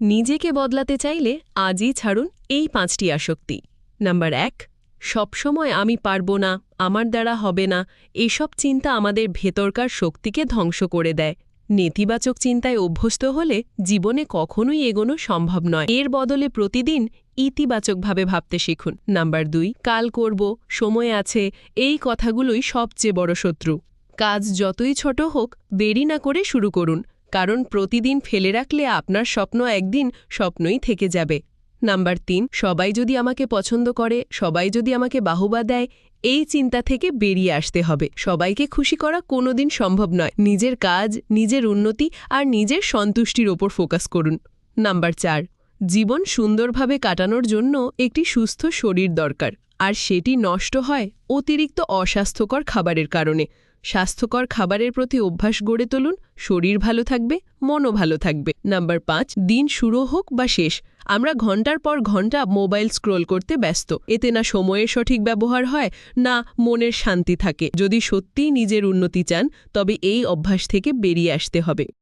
নিজেকে বদলাতে চাইলে আজই ছাড়ুন এই পাঁচটি আসক্তি। নাম্বার এক, সবসময় আমি পারব না, আমার দ্বারা হবে না, এসব চিন্তা আমাদের ভেতরকার শক্তিকে ধ্বংস করে দেয়। নেতিবাচক চিন্তায় অভ্যস্ত হলে জীবনে কখনোই এগোনো সম্ভব নয়। এর বদলে প্রতিদিন ইতিবাচকভাবে ভাবতে শিখুন। নাম্বার দুই, কাল করব, সময় আছে, এই কথাগুলোই সবচেয়ে বড় শত্রু। কাজ যতই ছোট হোক, দেরি না করে শুরু করুন। কারণ প্রতিদিন ফেলে রাখলে আপনার স্বপ্ন একদিন স্বপ্নই থেকে যাবে। নাম্বার তিন, সবাই যদি আমাকে পছন্দ করে, সবাই যদি আমাকে বাহুবা দেয়, এই চিন্তা থেকে বেরিয়ে আসতে হবে। সবাইকে খুশি করা কোনোদিন সম্ভব নয়। নিজের কাজ, নিজের উন্নতি আর নিজের সন্তুষ্টির ওপর ফোকাস করুন। নাম্বার চার, জীবন সুন্দরভাবে কাটানোর জন্য একটি সুস্থ শরীর দরকার। আর সেটি নষ্ট হয় অতিরিক্ত অস্বাস্থ্যকর খাবারের কারণে। স্বাস্থ্যকর খাবারের প্রতি অভ্যাস গড়ে তুলুন, শরীর ভালো থাকবে, মনও ভালো থাকবে। নাম্বার পাঁচ, দিন শুরু হোক বা শেষ। আমরা ঘণ্টার পর ঘণ্টা মোবাইল স্ক্রোল করতে ব্যস্ত। এতে না সময়ের সঠিক ব্যবহার হয়, না মনের শান্তি থাকে। যদি সত্যিই নিজের উন্নতি চান, তবে এই অভ্যাস থেকে বেরিয়ে আসতে হবে।